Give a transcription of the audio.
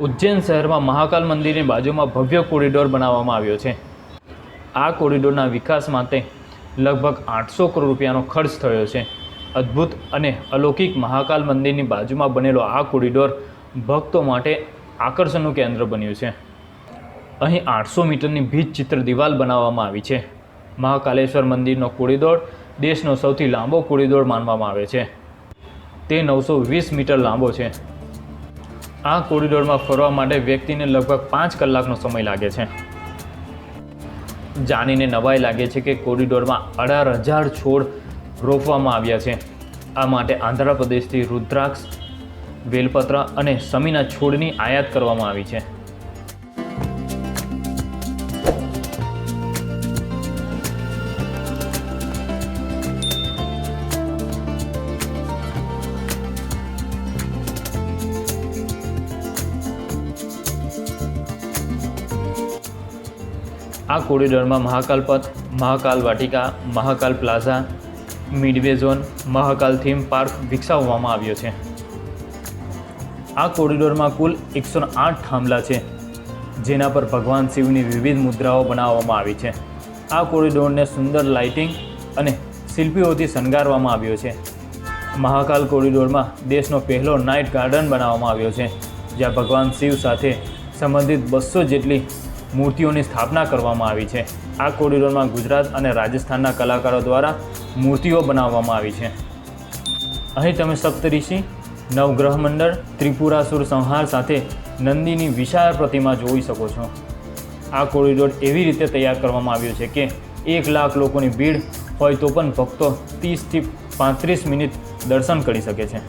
ઉજ્જૈન શહેરમાં મહાકાલ મંદિરની બાજુમાં ભવ્ય કોરિડોર બનાવવામાં આવ્યો છે. આ કોરિડોરના વિકાસ માટે લગભગ આઠસો કરોડ રૂપિયાનો ખર્ચ થયો છે. અદ્ભુત અને અલૌકિક મહાકાલ મંદિરની બાજુમાં બનેલો આ કોરિડોર ભક્તો માટે આકર્ષણનું કેન્દ્ર બન્યું છે. અહીં આઠસો મીટરની ભીત ચિત્ર દિવાલ બનાવવામાં આવી છે. મહાકાલેશ્વર મંદિરનો કોરિડોર દેશનો સૌથી લાંબો કોરિડોર માનવામાં આવે છે. તે નવસો વીસ મીટર લાંબો છે. આ કોરિડોરમાં ફરવા માટે વ્યક્તિને લગભગ પાંચ કલાકનો સમય લાગે છે. જાણીને નવાઈ લાગે છે કે કોરિડોરમાં અઢાર હજાર છોડ રોપવામાં આવ્યા છે. આ માટે આંધ્રપ્રદેશથી રુદ્રાક્ષ બેલપત્ર અને સમીના છોડની આયાત કરવામાં આવી છે. આ કોરિડોરમાં Mahakal Path, Mahakal Vatika, Mahakal plaza midway zone Mahakal theme park વિકસાવવામાં આવ્યો છે. આ કોરિડોરમાં કુલ એકસો આઠ થાંભલા છે, જેના પર ભગવાન શિવની વિવિધ મુદ્રાઓ બનાવવામાં આવી છે. આ કોરિડોરને સુંદર લાઇટિંગ અને શિલ્પીઓથી શણગારવામાં આવ્યો છે. મહાકાલ કોરિડોરમાં દેશનો પહેલો નાઇટ ગાર્ડન બનાવવામાં આવ્યો છે, જ્યાં ભગવાન શિવ સાથે સંબંધિત બસો જેટલી મૂર્તિઓની સ્થાપના કરવામાં આવી છે. આ કોરિડોરમાં ગુજરાત અને રાજસ્થાનના કલાકારો દ્વારા મૂર્તિઓ બનાવવામાં આવી છે. અહીં તમે સપ્તઋષિ નવગ્રહ મંડળ, ત્રિપુરાસુર સંહાર સાથે નંદીની વિશાળ પ્રતિમા જોઈ શકો છો. આ કોરિડોર એવી રીતે તૈયાર કરવામાં આવ્યો છે કે એક લાખ લોકોની ભીડ હોય તો પણ ભક્તો ત્રીસથી પાંત્રીસ મિનિટ દર્શન કરી શકે છે.